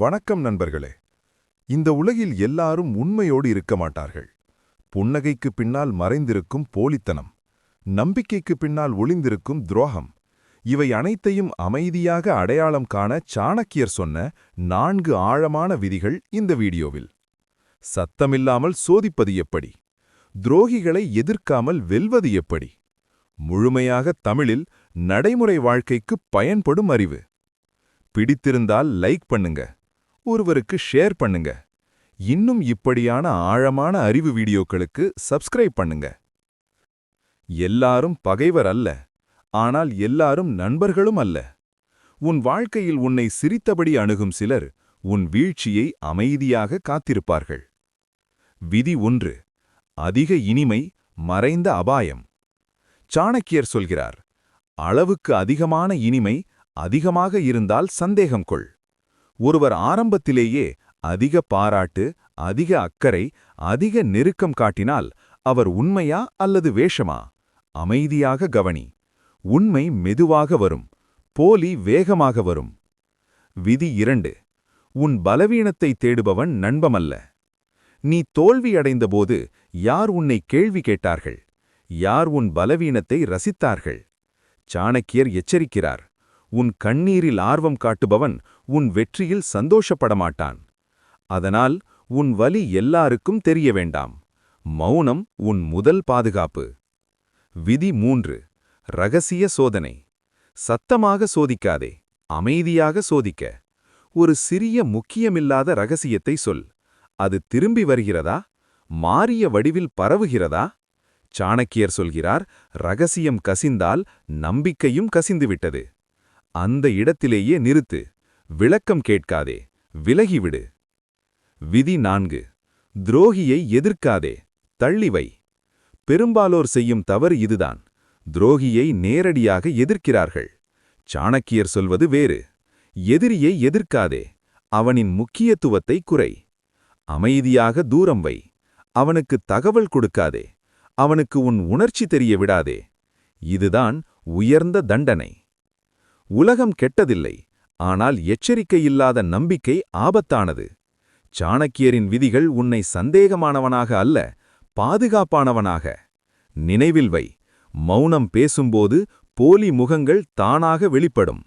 வணக்கம் நண்பர்களே. இந்த உலகில் எல்லாரும் உண்மையோடு இருக்க மாட்டார்கள். புன்னகைக்கு பின்னால் மறைந்திருக்கும் போலித்தனம் நம்பிக்கைக்கு பின்னால் ஒளிந்திருக்கும் துரோகம் இவை அனைத்தையும் அமைதியாக அடையாளம் காண சாணக்கியர் சொன்ன நான்கு ஆழமான விதிகள் இந்த வீடியோவில். சத்தமில்லாமல் சோதிப்பது எப்படி? துரோகிகளை எதிர்க்காமல் வெல்வது எப்படி? முழுமையாக தமிழில் நடைமுறை வாழ்க்கைக்கு பயன்படும் அறிவு. பிடித்திருந்தால் லைக் பண்ணுங்க. ஒருவருக்கு ஷேர் பண்ணுங்க. இன்னும் இப்படியான ஆழமான அறிவு வீடியோக்களுக்கு சப்ஸ்கிரைப் பண்ணுங்க. எல்லாரும் பகைவர் அல்ல ஆனால் எல்லாரும் நண்பர்களும் அல்ல. உன் வாழ்க்கையில் உன்னை சிரித்தபடி அணுகும் சிலர் உன் வீழ்ச்சியை அமைதியாக காத்திருப்பார்கள். விதி ஒன்று அதிக இனிமை மறைந்த அபாயம். சாணக்கியர் சொல்கிறார் அளவுக்கு அதிகமான இனிமை அதிகமாக இருந்தால் சந்தேகம் கொள். ஒருவர் ஆரம்பத்திலேயே அதிக பாராட்டு அதிக அக்கறை அதிக நெருக்கம் காட்டினால் அவர் உண்மையா அல்லது வேஷமா? அமைதியாக கவனி. உண்மை மெதுவாக வரும். போலி வேகமாக வரும். விதி இரண்டு. உன் பலவீனத்தை தேடுபவன் நண்பமல்ல. நீ தோல்வியடைந்தபோது யார் உன்னை கேள்வி கேட்டார்கள்? யார் உன் பலவீனத்தை ரசித்தார்கள்? சாணக்கியர் எச்சரிக்கிறார். உன் கண்ணீரில் ஆர்வம் காட்டுபவன் உன் வெற்றியில் சந்தோஷப்படமாட்டான். அதனால் உன் வலி எல்லாருக்கும் தெரிய வேண்டாம். மௌனம் உன் முதல் பாதுகாப்பு. விதி மூன்று. ரகசிய சோதனை. சத்தமாக சோதிக்காதே. அமைதியாக சோதிக்க. ஒரு சிறிய முக்கியமில்லாத ரகசியத்தை சொல். அது திரும்பி வருகிறதா? மாறிய வடிவில் பரவுகிறதா? சாணக்கியர் சொல்கிறார் ரகசியம் கசிந்தால் நம்பிக்கையும் கசிந்துவிட்டது. அந்த இடத்திலேயே நிறுத்து. விளக்கம் கேட்காதே விலகிவிடு. விதி நான்கு துரோகியை எதிர்க்காதே தள்ளிவை பெரும்பாலோர் செய்யும் தவறு இதுதான் துரோகியை நேரடியாக எதிர்க்கிறார்கள். சாணக்கியர் சொல்வது வேறு எதிரியை எதிர்க்காதே அவனின் முக்கியத்துவத்தை குறை. அமைதியாக தூரம் வை அவனுக்கு தகவல் கொடுக்காதே அவனுக்கு உன் உணர்ச்சி தெரிய விடாதே. இதுதான் உயர்ந்த தண்டனை. உலகம் கெட்டதில்லை ஆனால் எச்சரிக்கையில்லாத நம்பிக்கை ஆபத்தானது. சாணக்கியரின் விதிகள் உன்னை சந்தேகமானவனாக அல்ல பாதுகாப்பானவனாக. நினைவில் வை மௌனம் பேசும்போது போலி முகங்கள் தானாக வெளிப்படும்.